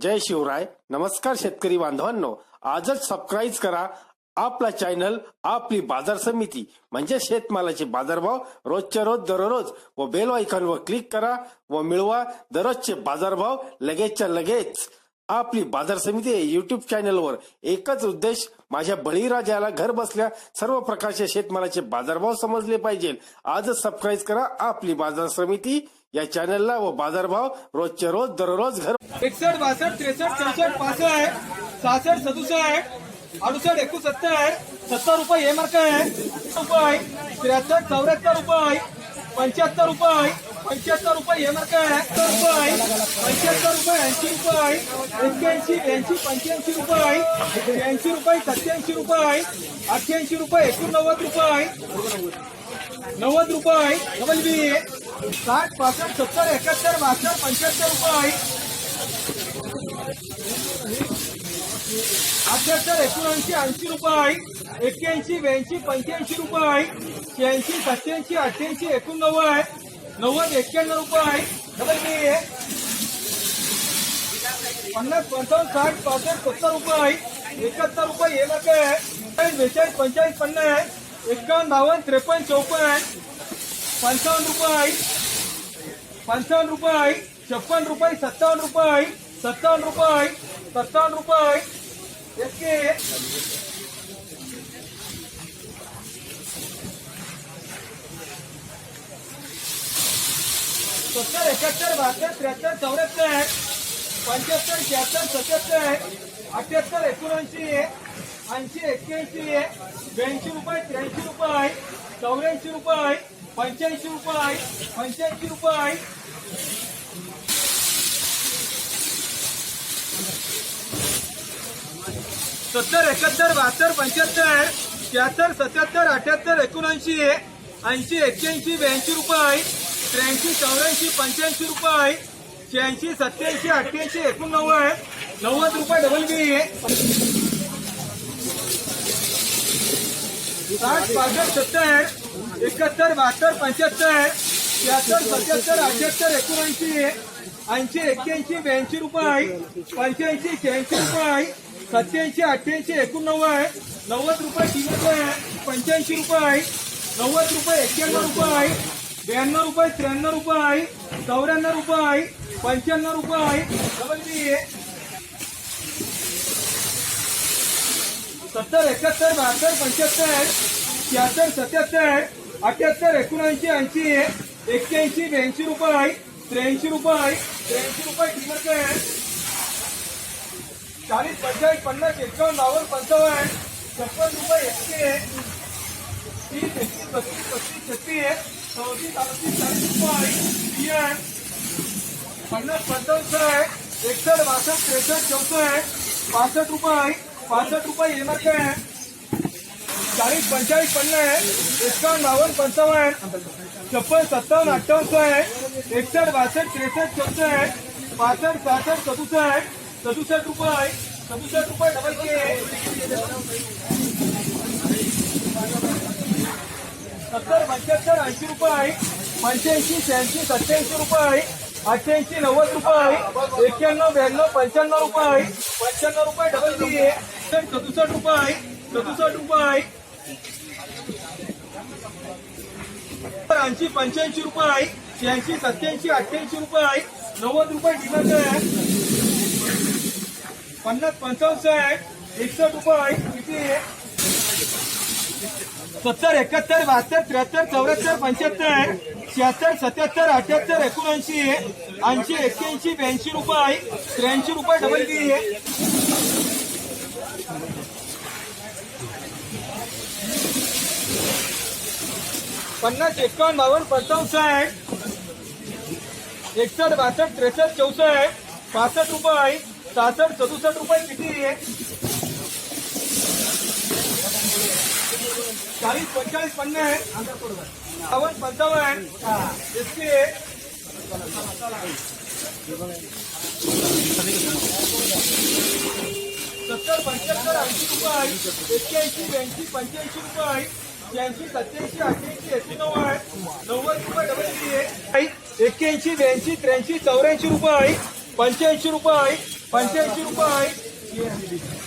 जय शिवराय. नमस्कार शेतकरी बांधवांनो. आजच सबस्क्राईब करा आपला चॅनल आपली बाजार समिती. म्हणजे शेतमालाचे बाजारभाव रोजच्या रोज दररोज व बेल आयकॉनवर क्लिक करा व मिळवा दररोजचे बाजारभाव लगेचच्या लगेच. आपली बाजार समिती युट्यूब चॅनलवर एकच उद्देश माझ्या बळीराजाला घर बसल्या सर्व प्रकारच्या शेतमालाचे बाजारभाव समजले पाहिजे. आजच सबस्क्राईब करा आपली बाजार समिती या चॅनलला व बाजारभाव रोजच्या रोज दररोज घर एकसठ बासष्ट त्रेसष्ट चौसष्ट पासष्ट सहासष्ट सदुसष्ट अडुसष्ट एकोणसत्तर सत्तर रुपये हे मार्क आहे. रुपये त्र्याहत्तर चौऱ्याहत्तर रुपये पंच्याहत्तर रुपये पंच्याहत्तर रुपये हे मार्क आहे रुपये पंच्याहत्तर ऐंशी रुपये एक्क्याऐंशी ब्याऐंशी पंच्याऐंशी रुपये रुपये सत्याऐंशी रुपये रुपये एकोणनव्वद रुपये नव्वद रुपये डबल बी साठ पासष्ट सत्तर एकाहत्तर बासष्ट पंच्याहत्तर रुपये अठ्याहत्तर एकोणऐंशी ऐंशी रुपये एक्क्याऐंशी ब्याऐंशी पंच्याऐंशी रुपये शहाऐंशी सत्याऐंशी एकोणनव्वद नव्वद एक्क्याण्णव रुपये डबल बी पन्नास पंचावन्न साठ पासष्ट सत्तर रुपये एकाहत्तर रुपये हे लाख आहे. बेचाळीस पंचाळीस पन्नास एकावन्न बावन्न त्रेपन्न चौपन्न पंचावन्न रुपये पंचावन्न रुपये छप्पन रुपये सत्तावन्न रुपये सत्तावन्न रुपये सत्तावन्न रुपये एके सत्तर एकाहत्तर बहात्तर त्र्याहत्तर चौऱ्याहत्तर पंच्याहत्तर शहात्तर सत्याहत्तर अठ्याहत्तर एकोणऐंशी ऐंशी एक्क्याऐंशी ब्याऐंशी रुपये त्र्याऐंशी रुपये चौऱ्याऐंशी रुपये पंच्याऐंशी रुपये पंच्याऐंशी रुपये. सत्तर एकाहत्तर बहात्तर पंच्याहत्तर शहात्तर सत्याहत्तर अठ्याहत्तर एकोणऐंशी ऐंशी एक्क्याऐंशी ब्याऐंशी रुपये. त्र्याऐंशी चौऱ्याऐंशी पंच्याऐंशी रुपये शहाऐंशी सत्याऐंशी अठ्ठ्याऐंशी एकोणनव्वद नव्वद रुपये डबल बी साठ पासष्ट सत्तर एकाहत्तर बहात्तर पंच्याहत्तर त्र्याहत्तर सत्याहत्तर अठ्याहत्तर एकोणऐंशी ऐंशी एक्क्याऐंशी ब्याऐंशी रुपये पंच्याऐंशी शहाऐंशी रुपये सत्याऐंशी अठ्ठ्याऐंशी एकोणनव्वद नव्वद रुपये तीन रुपये पंच्याऐंशी रुपये नव्वद रुपये एक्क्याण्णव रुपये ब्याण्णव रुपये त्र्याण्णव रुपये चौऱ्याण्णव रुपये पंच्याण्णव रुपये डबल बी सत्तर एकाहत्तर बहात्तर पंच्याहत्तर शहात्तर सत्याहत्तर अठ्याहत्तर एकोणऐंशी ऐंशी एक्क्याऐंशी ब्याऐंशी रुपये त्र्याऐंशी रुपये त्र्याऐंशी रुपये किंमत आहे. चाळीस पंचाळीस पन्नास एकावन्न बावन्न पंचावन्न छप्पन रुपये एकशे. तीस एकतीस बत्तीस पस्तीस छत्तीस. चौतीस अडतीस चाळीस रुपये पन्नास पंचावन्न आहे. एकसष्ट बासष्ट त्रेसष्ट चौसष्ट पासष्ट रुपये पासष्ट रुपये हे मार्क आहे. चाळीस पंचाळीस पन्नास एकावन्न बावन्न पंचावन्न. छप्पन सत्तावन्न अठ्ठावन्न आहे. एकसष्ट बासष्ट त्रेसष्ट चौसष्ट पासष्ट सहासष्ट सदुसष्ट सदुसष्ट रुपये सदुसष्ट रुपये डबल के सत्तर पंच्याहत्तर ऐंशी रुपये पंच्याऐंशी शहाऐंशी सत्याऐंशी रुपये अठ्ठ्याऐंशी नव्वद रुपये एक्क्याण्णव ब्याण्णव पंच्याण्णव रुपये पंच्याण्णव रुपये डबल बी सदुसष्ट रुपये सदुसष्ट रुपये ऐंशी पंच्याऐंशी रुपये शहाऐंशी सत्याऐंशी अठ्ठ्याऐंशी रुपये नव्वद रुपये डिमांड आहे. पन्नास पंचावन्न आहे. एकसष्ट रुपये किती आहे? सत्तर एकाहत्तर बहात्तर त्र्याहत्तर चौऱ्याहत्तर पंच्याहत्तर शहात्तर सत्याहत्तर अठ्याहत्तर एकोणऐंशी ऐंशी एक्क्याऐंशी ब्याऐंशी रुपये त्र्याऐंशी रुपये डबल बी आहे पन्नास एकावन्न बावन्न पंचावन्न साठ एकसष्ट बासष्ट त्रेसष्ट चौसष्ट पासष्ट रुपये सहासष्ट सदुसष्ट रुपये किती? आहे चाळीस पंचाळीस पन्नास बावन्न पंचावन्न एकशे सत्तर पंच्याहत्तर ऐंशी रुपये एक्क्याऐंशी ब्याऐंशी पंच्याऐंशी रुपये शहाऐंशी सत्याऐंशी अठ्ठ्याऐंशी एकोणनव्वद नव्वद रुपये डबल एक्क्याऐंशी ब्याऐंशी त्र्याऐंशी चौऱ्याऐंशी रुपये पंच्याऐंशी रुपये पंच्याऐंशी रुपये